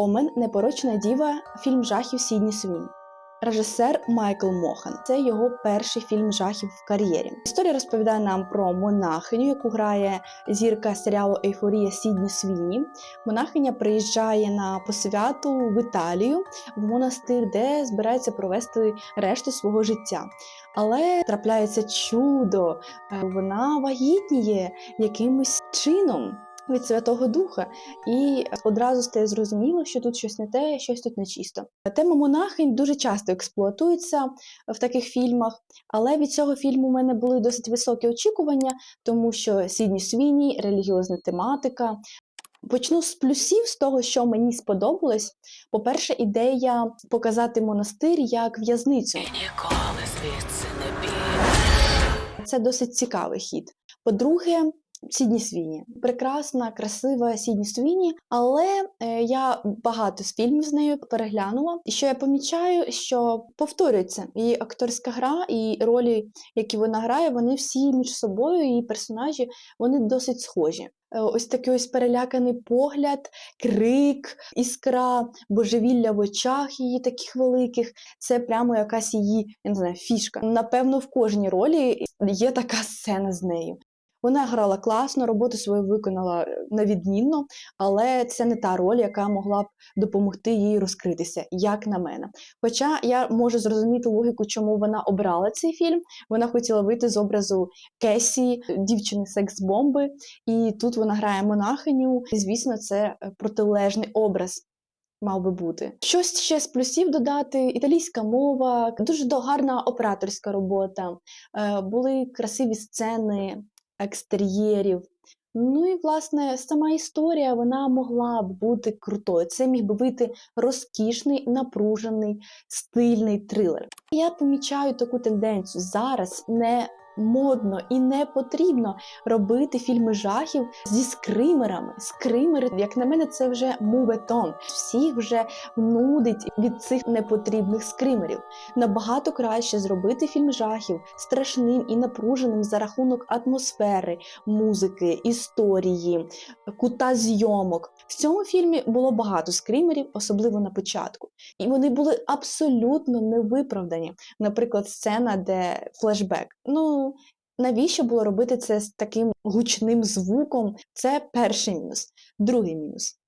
Омен Непорочна діва, фільм жахів Сідні Свін. Режисер Майкл Мохан. Це його перший фільм жахів в кар'єрі. Історія розповідає нам про монахиню, яку грає зірка серіалу Ейфорія Сідні Свіні. Монахиня приїжджає на посвяту в Італію в монастир, де збирається провести решту свого життя. Але трапляється чудо, е, вона вагітніє якимось чином від Святого Духа, і одразу стає зрозуміло, що тут щось не те, щось тут нечисто. Тема монахинь дуже часто експлуатується в таких фільмах, але від цього фільму в мене були досить високі очікування, тому що Сідні Свіні, релігіозна тематика. Почну з плюсів, з того, що мені сподобалось. По-перше, ідея показати монастир як в'язницю. Ніколи звідси не підеш. Це досить цікавий хід. По-друге, Сідні Свіні. Прекрасна, красива Сідні Свіні, але е, я багато з фільмів з нею переглянула. І що я помічаю, що повторюється її акторська гра і ролі, які вона грає, вони всі між собою, її персонажі, вони досить схожі. Е, Ось такий ось переляканий погляд, крик, іскра, божевілля в очах її таких великих. Це прямо якась її я не знаю, фішка. Напевно, в кожній ролі є така сцена з нею. Вона грала класно, роботу свою виконала е, на відмінно, але це не та роль, яка могла б допомогти їй розкритися, як на мене. Хоча я можу зрозуміти логіку, чому вона обрала цей фільм. Вона хотіла вийти з образу Кесі, дівчини секс-бомби, і тут вона грає монахиню. І, звісно, це е, протилежний образ. Мав би бути щось ще з плюсів додати: італійська мова, дуже гарна операторська робота, е, були красиві сцени екстер'єрів. Ну і власне сама історія вона могла б бути крутою. Це міг би бути розкішний, напружений, стильний трилер. Я помічаю таку тенденцію зараз не. Модно і не потрібно робити фільми жахів зі скримерами. Скримери, як на мене, це вже муветон. Всіх вже нудить від цих непотрібних скримерів. Набагато краще зробити фільм жахів страшним і напруженим за рахунок атмосфери, музики, історії, кута зйомок. В цьому фільмі було багато скримерів, особливо на початку, і вони були абсолютно невиправдані. Наприклад, сцена, де флешбек. Ну навіщо було робити це з таким гучним звуком? Це перший мінус. Другий мінус.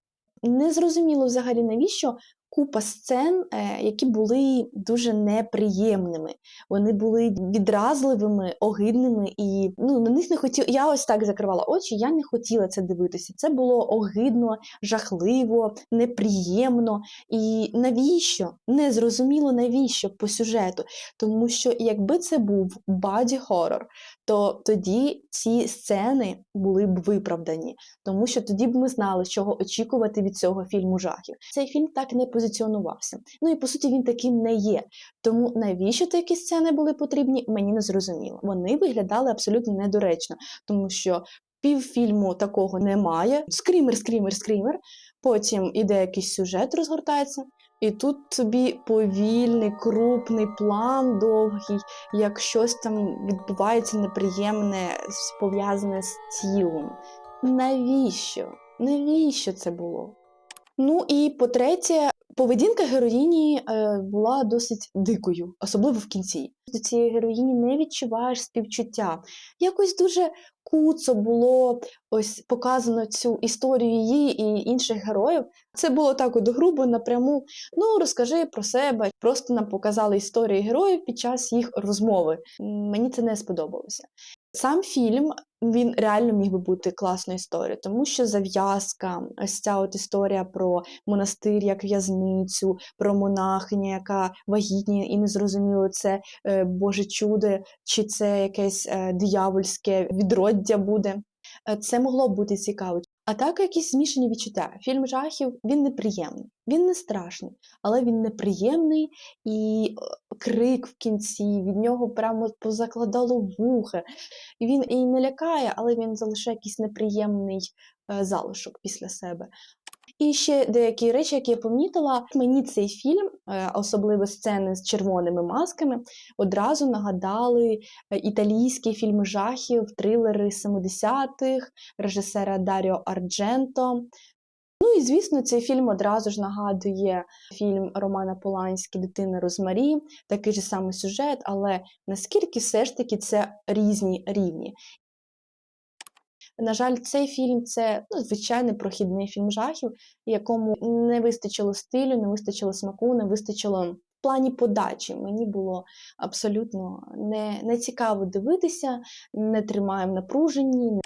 Незрозуміло взагалі навіщо купа сцен, е, які були дуже неприємними. Вони були відразливими, огидними, і ну на них не хотіла. Я ось так закривала очі. Я не хотіла це дивитися. Це було огидно, жахливо, неприємно. І навіщо? Незрозуміло навіщо по сюжету. Тому що якби це був баді хорор, то тоді ці сцени були б виправдані, тому що тоді б ми знали, чого очікувати від цього фільму жахів. Цей фільм так не позиціонувався. Ну і по суті він таким не є. Тому навіщо такі сцени були потрібні, мені не зрозуміло. Вони виглядали абсолютно недоречно, тому що півфільму такого немає. Скрімер, скрімер, скрімер. Потім іде якийсь сюжет, розгортається. І тут тобі повільний, крупний план довгий, як щось там відбувається неприємне, пов'язане з тілом. Навіщо? Навіщо це було? Ну і по-третє, поведінка героїні е, була досить дикою, особливо в кінці. До цієї героїні не відчуваєш співчуття. Якось дуже куцо було ось показано цю історію її і інших героїв. Це було так от грубо напряму. Ну розкажи про себе. Просто нам показали історії героїв під час їх розмови. Мені це не сподобалося. Сам фільм він реально міг би бути класною історією, тому що зав'язка, ось ця от історія про монастир як в'язницю, про монахиню, яка вагітніє і незрозуміло, це е, Боже чудо, чи це якесь е, диявольське відроддя буде. Е, Це могло б бути цікаво. А так якісь змішані відчуття. Фільм жахів він неприємний, він не страшний, але він неприємний і е, крик в кінці, від нього прямо позакладало вуха. Він і не лякає, але він залишає якийсь неприємний е, залишок після себе. І ще деякі речі, які я помітила, мені цей фільм, е, особливо сцени з червоними масками, одразу нагадали е, італійські фільми жахів, трилери 70-х, режисера Даріо Ардженто. Ну і звісно, цей фільм одразу ж нагадує фільм Романа Поланський Дитина Розмарі, такий же самий сюжет, але наскільки все ж таки це різні рівні. На жаль, цей фільм це ну, звичайний прохідний фільм жахів, якому не вистачило стилю, не вистачило смаку, не вистачило в плані подачі. Мені було абсолютно не, не цікаво дивитися, не тримає в напруженні.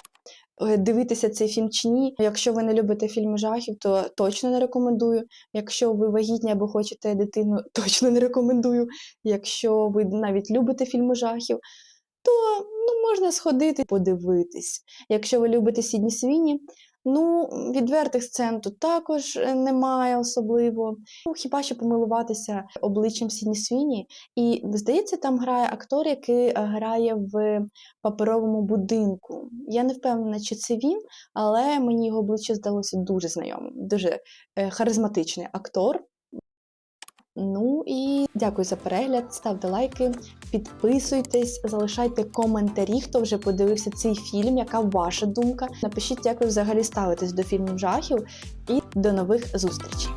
Е, Дивитися цей фільм чи ні. Якщо ви не любите фільми жахів, то точно не рекомендую. Якщо ви вагітні або хочете дитину, точно не рекомендую. Якщо ви навіть любите фільми жахів, то ну, можна сходити подивитись. Якщо ви любите Сідні Свіні, ну відвертих сцен тут також е, немає особливо. Ну, хіба що помилуватися обличчям Сідні Свіні. І здається, там грає актор, який е, грає в паперовому будинку. Я не впевнена, чи це він, але мені його обличчя здалося дуже знайомим, дуже е, харизматичний актор. Ну і дякую за перегляд. Ставте лайки, підписуйтесь, залишайте коментарі, хто вже подивився цей фільм, яка ваша думка. Напишіть, як ви взагалі ставитесь до фільмів жахів, і до нових зустрічей.